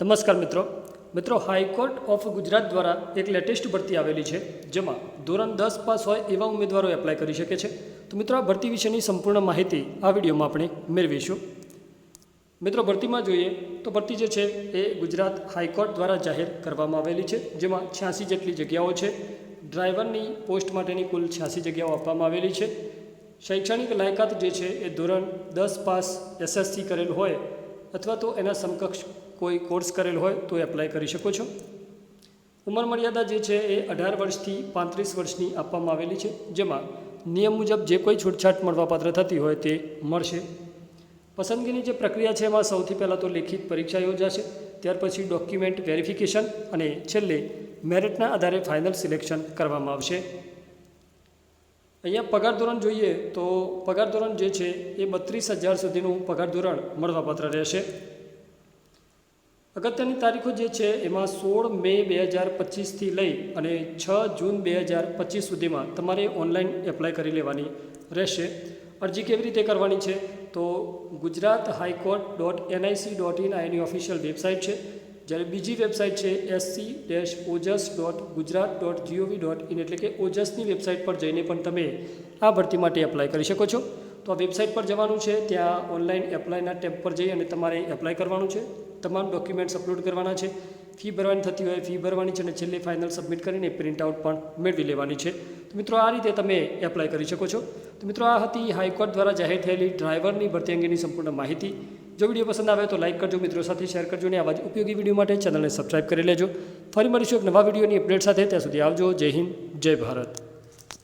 નમસ્કાર મિત્રો. મિત્રો હાઈકોર્ટ ઓફ ગુજરાત દ્વારા એક લેટેસ્ટ ભરતી આવેલી છે, જેમાં ધોરણ દસ પાસ હોય એવા ઉમેદવારો એપ્લાય કરી શકે છે. તો મિત્રો, આ ભરતી વિશેની સંપૂર્ણ માહિતી આ વિડીયોમાં આપણે મેળવીશું. મિત્રો, ભરતીમાં જોઈએ તો ભરતી જે છે એ ગુજરાત હાઈકોર્ટ દ્વારા જાહેર કરવામાં આવેલી છે, જેમાં છ્યાસી જેટલી જગ્યાઓ છે. ડ્રાઈવરની પોસ્ટ માટેની કુલ છ્યાસી જગ્યાઓ આપવામાં આવેલી છે. શૈક્ષણિક લાયકાત જે છે એ ધોરણ દસ પાસ એસએસસી કરેલ હોય અથવા તો એના સમકક્ષ કોઈ કોર્સ કરેલ હોય તો એપ્લાય કરી શકો છો. ઉંમર મર્યાદા જે છે એ અઢાર વર્ષથી પાંત્રીસ વર્ષની આપવામાં આવેલી છે. જેમાં નિયમ મુજબ જે કોઈ છૂટછાટ મળવાપાત્ર થતી હોય તે મળશે. પસંદગીની જે પ્રક્રિયા છે એમાં સૌથી પહેલાં તો લેખિત પરીક્ષા યોજાશે, ત્યાર પછી ડોક્યુમેન્ટ વેરિફિકેશન અને છેલ્લે મેરિટના આધારે ફાઇનલ સિલેક્શન કરવામાં આવશે. અહીંયા પગાર ધોરણ જોઈએ તો પગાર ધોરણ જે છે એ બત્રીસ હજાર સુધીનું પગાર ધોરણ મળવાપાત્ર રહેશે. અગત્યની તારીખો જે છે, એમાં સોળ મે બે હજાર પચીસથી લઈ અને છ જૂન બે હજાર પચીસ સુધીમાં તમારે ઓનલાઈન એપ્લાય કરી લેવાની રહેશે. અરજી કેવી રીતે કરવાની છે? તો Gujarat high court dot NIC dot in આ એની ઓફિશિયલ વેબસાઇટ છે. જ્યારે બીજી વેબસાઇટ છે, SC dash Ojas dot Gujarat dot GOV dot in, એટલે કે ઓજસની વેબસાઇટ પર જઈને પણ તમે આ ભરતી માટે એપ્લાય કરી શકો છો. તો આ વેબસાઇટ પર જવાનું છે, ત્યાં ઓનલાઈન એપ્લાયના ટેબ પર જઈ અને તમારે એપ્લાય કરવાનું છે. તમામ ડોક્યુમેન્ટ્સ અપલોડ કરવાના છે. ફી ભરવાની થતી હોય ફી ભરવાની છે અને છેલ્લે ફાઇનલ સબમિટ કરીને પ્રિન્ટ આઉટ પણ મેળવી લેવાની છે. તો મિત્રો, આ રીતે તમે એપ્લાય કરી શકો છો. તો મિત્રો, આ હતી હાઈકોર્ટ દ્વારા જાહેર થયેલી ડ્રાઈવરની ભરતી અંગેની સંપૂર્ણ માહિતી. જો વીડિયો પસંદ આવે તો લાઇક કરજો, મિત્રો સાથે શેર કરજો અને આવા જ ઉપયોગી વીડિયો માટે ચેનલને સબસ્ક્રાઈબ કરી લેજો. ફરી મળીશું એક નવા વિડીયોની અપડેટ સાથે. ત્યાં સુધી આવજો. જય હિન્દ, જય ભારત.